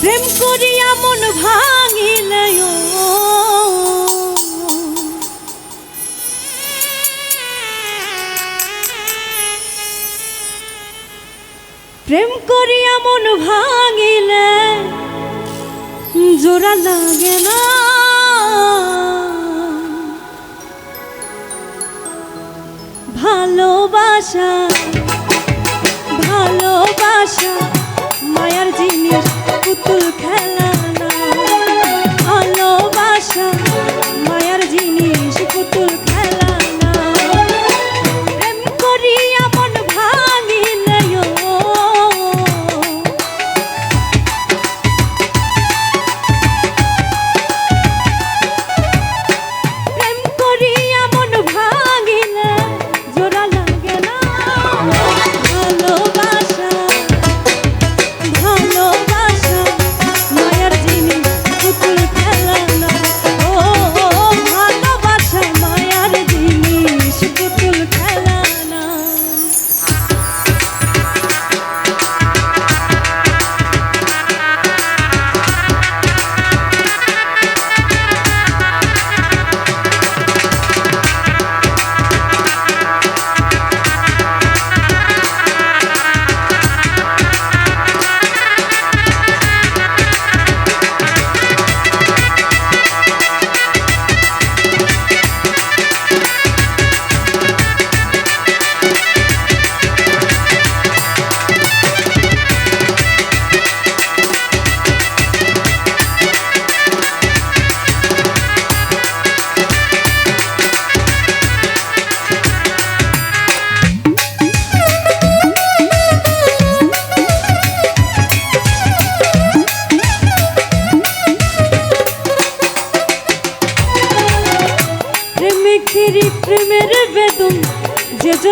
প্রেম করিয়া মন ভাঙিলে প্রেম করিয়া মন ভাঙিলে জোড়া লাগে না। ভালোবাসা ভালোবাসা।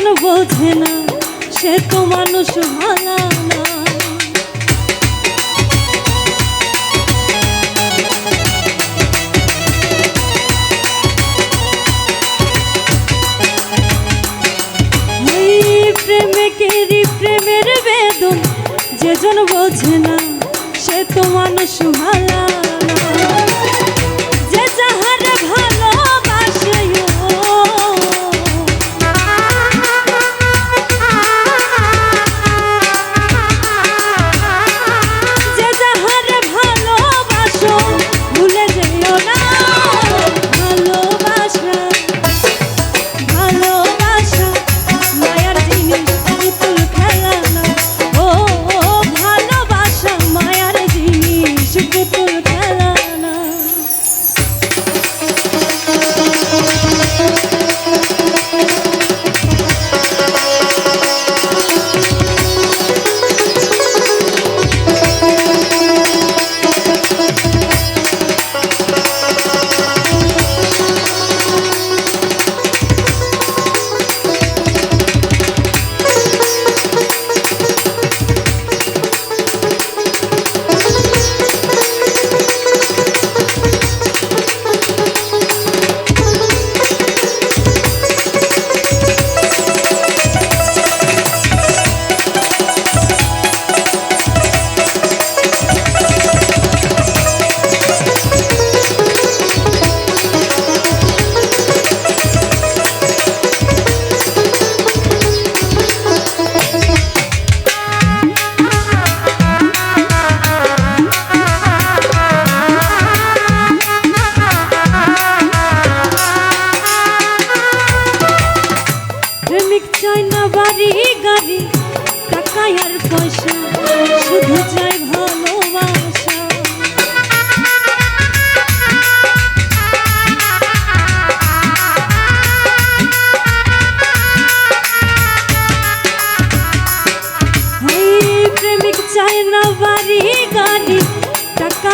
মন বোঝে না? সে তো মানুষ ভালা না। প্রেমের বেদন? যেজন বোঝে না, সে তো মানুষ ভালা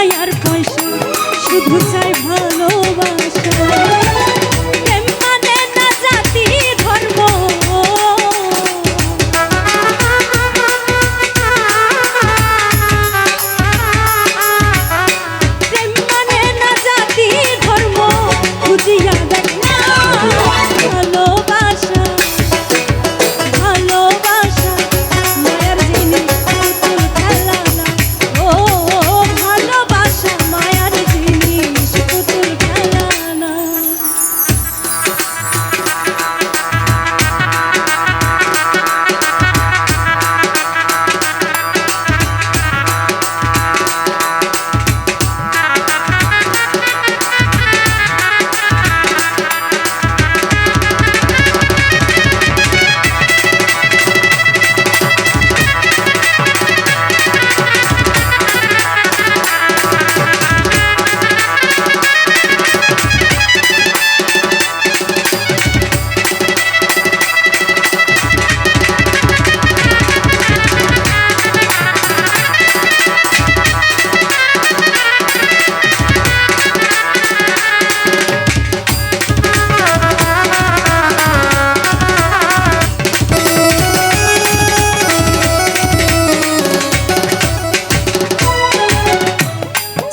চাই আর পয়সা শুধু চাই ভালোবাসা।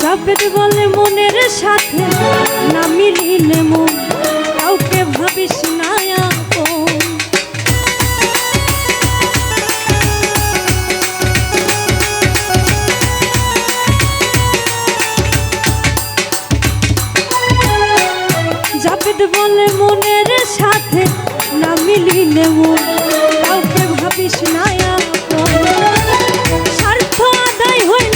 রাবের বলে মনের সাথে না মিলিলে মন, কাউকে ভাবিস না জাবেদ বলে মনের সাথে না মিলিলে মন, কাউকে ভাবিস না স্বার্থ আদায় হয়